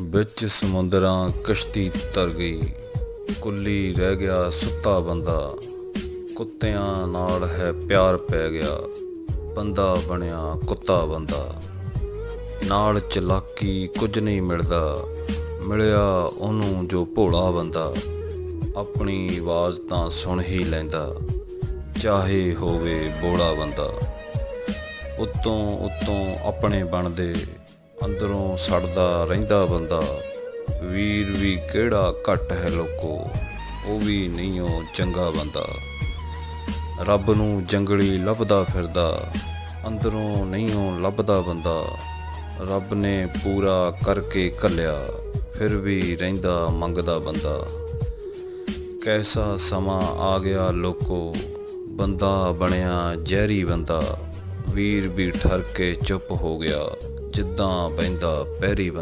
ਵਿੱਚ ਸਮੁੰਦਰਾਂ ਕਸ਼ਤੀ ਤਰ ਗਈ। ਕੁੱਲੀ ਰਹਿ ਗਿਆ ਸੁੱਤਾ ਬੰਦਾ। ਕੁੱਤਿਆਂ ਨਾਲ ਹੈ ਪਿਆਰ ਪੈ ਗਿਆ। ਬੰਦਾ ਬਣਿਆ ਕੁੱਤਾ ਬੰਦਾ। ਨਾਲ ਚਲਾਕੀ ਕੁਝ ਨਹੀਂ ਮਿਲਦਾ। ਮਿਲਿਆ ਉਹਨੂੰ ਜੋ ਭੋਲਾ ਬੰਦਾ। ਆਪਣੀ ਆਵਾਜ਼ ਤਾਂ ਸੁਣ ਹੀ ਲੈਂਦਾ। ਚਾਹੇ ਹੋਵੇ ਬੋਲਾ ਬੰਦਾ। ਉਤੋਂ ਉਤੋਂ ਆਪਣੇ ਬਣਦੇ ਅੰਦਰੋਂ ਸੜਦਾ ਰਹਿੰਦਾ ਬੰਦਾ, ਵੀਰ ਵੀ ਕਿਹੜਾ ਘੱਟ ਹੈ ਲੋਕੋ, ਉਹ ਵੀ ਨਹੀਂ ਉਹ ਚੰਗਾ ਬੰਦਾ। ਰੱਬ ਨੂੰ ਜੰਗਲੀ ਲੱਭਦਾ ਫਿਰਦਾ, ਅੰਦਰੋਂ ਨਹੀਂ ਉਹ ਲੱਭਦਾ ਬੰਦਾ। ਰੱਬ ਨੇ ਪੂਰਾ ਕਰਕੇ ਕੱਲਿਆ ਫਿਰ ਵੀ ਰਹਿੰਦਾ ਮੰਗਦਾ ਬੰਦਾ। ਕੈਸਾ ਸਮਾਂ ਆ ਗਿਆ ਲੋਕੋ, ਬੰਦਾ ਬਣਿਆ ਜ਼ਹਿਰੀ ਬੰਦਾ। ਵੀਰ ਵੀ ਠਰ ਕੇ ਚੁੱਪ ਹੋ ਗਿਆ। ਜਿੱਦਾਂ ਬੈਂਦਾ ਪਹਿਰੀ ਬੰਦਾ